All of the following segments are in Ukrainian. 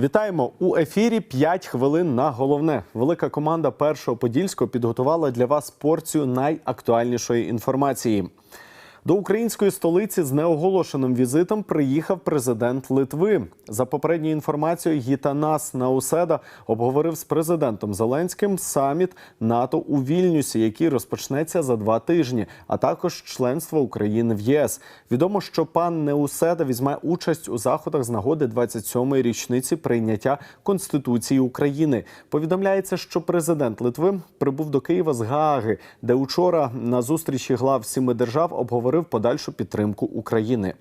Вітаємо у ефірі 5 хвилин на головне. Велика команда першого подільського підготувала для вас порцію найактуальнішої інформації. До української столиці з неоголошеним візитом приїхав президент Литви. За попередньою інформацією, Гітанас Науседа обговорив з президентом Зеленським саміт НАТО у Вільнюсі, який розпочнеться за два тижні, а також членство України в ЄС. Відомо, що пан Неуседа візьме участь у заходах з нагоди 27-ї річниці прийняття Конституції України. Повідомляється, що президент Литви прибув до Києва з Гааги, де учора на зустрічі глав сіми держав обговорив подальшу підтримку України.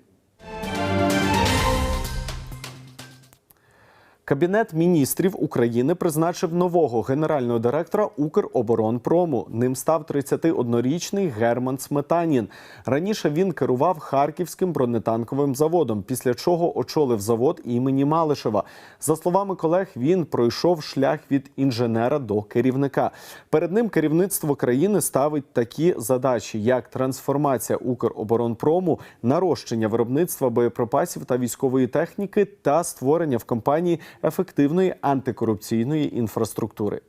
Кабінет міністрів України призначив нового генерального директора Укроборонпрому. Ним став 31-річний Герман Сметанін. Раніше він керував харківським бронетанковим заводом, після чого очолив завод імені Малишева. За словами колег, він пройшов шлях від інженера до керівника. Перед ним керівництво країни ставить такі задачі, як трансформація Укроборонпрому, нарощення виробництва боєприпасів та військової техніки та створення в компанії ефективної антикорупційної інфраструктури.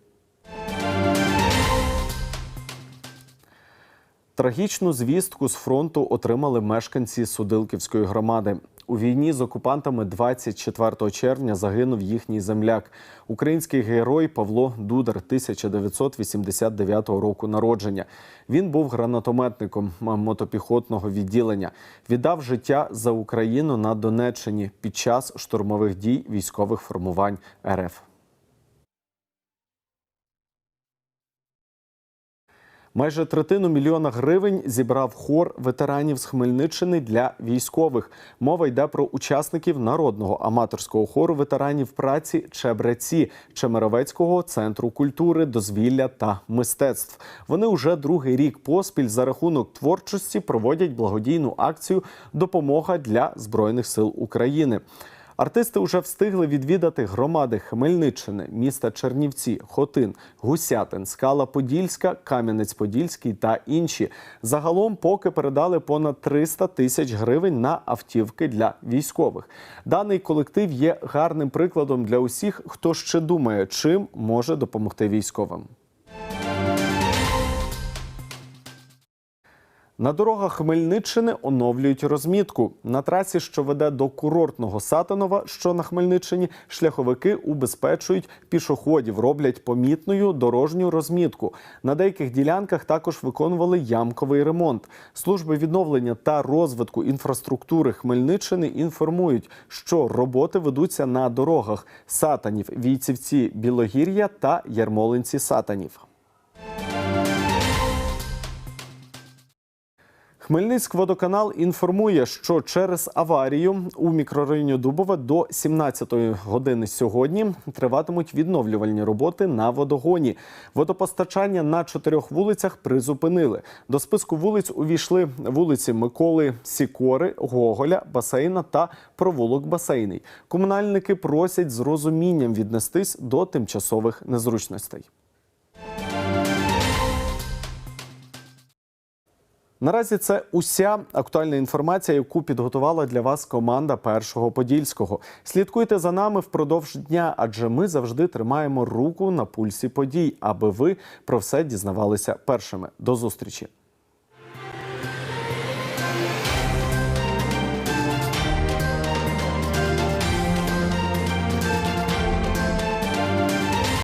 Трагічну звістку з фронту отримали мешканці Судилківської громади. У війні з окупантами 24 червня загинув їхній земляк, український герой Павло Дудар, 1989 року народження. Він був гранатометником мотопіхотного відділення. Віддав життя за Україну на Донеччині під час штурмових дій військових формувань РФ. Майже третину мільйона гривень зібрав хор ветеранів з Хмельниччини для військових. Мова йде про учасників народного аматорського хору ветеранів праці Чебреці Чемеровецького центру культури, дозвілля та мистецтв. Вони уже другий рік поспіль за рахунок творчості проводять благодійну акцію Допомога для збройних сил України. Артисти вже встигли відвідати громади Хмельниччини, міста Чернівці, Хотин, Гусятин, Скала Подільська, Кам'янець-Подільський та інші. Загалом поки передали понад 300 тисяч гривень на автівки для військових. Даний колектив є гарним прикладом для усіх, хто ще думає, чим може допомогти військовим. На дорогах Хмельниччини оновлюють розмітку. На трасі, що веде до курортного Сатанова, що на Хмельниччині, шляховики убезпечують пішоходів, роблять помітною дорожню розмітку. На деяких ділянках також виконували ямковий ремонт. Служби відновлення та розвитку інфраструктури Хмельниччини інформують, що роботи ведуться на дорогах Сатанів, Війцівці, Білогір'я та Ярмолинці Сатанів. Хмельницькводоканал інформує, що через аварію у мікрорайоні Дубове до 17-ї години сьогодні триватимуть відновлювальні роботи на водогоні. Водопостачання на чотирьох вулицях призупинили. До списку вулиць увійшли вулиці Миколи Сікори, Гоголя, Басейна та провулок Басейний. Комунальники просять з розумінням віднестись до тимчасових незручностей. Наразі це уся актуальна інформація, яку підготувала для вас команда першого подільського. Слідкуйте за нами впродовж дня, адже ми завжди тримаємо руку на пульсі подій, аби ви про все дізнавалися першими. До зустрічі.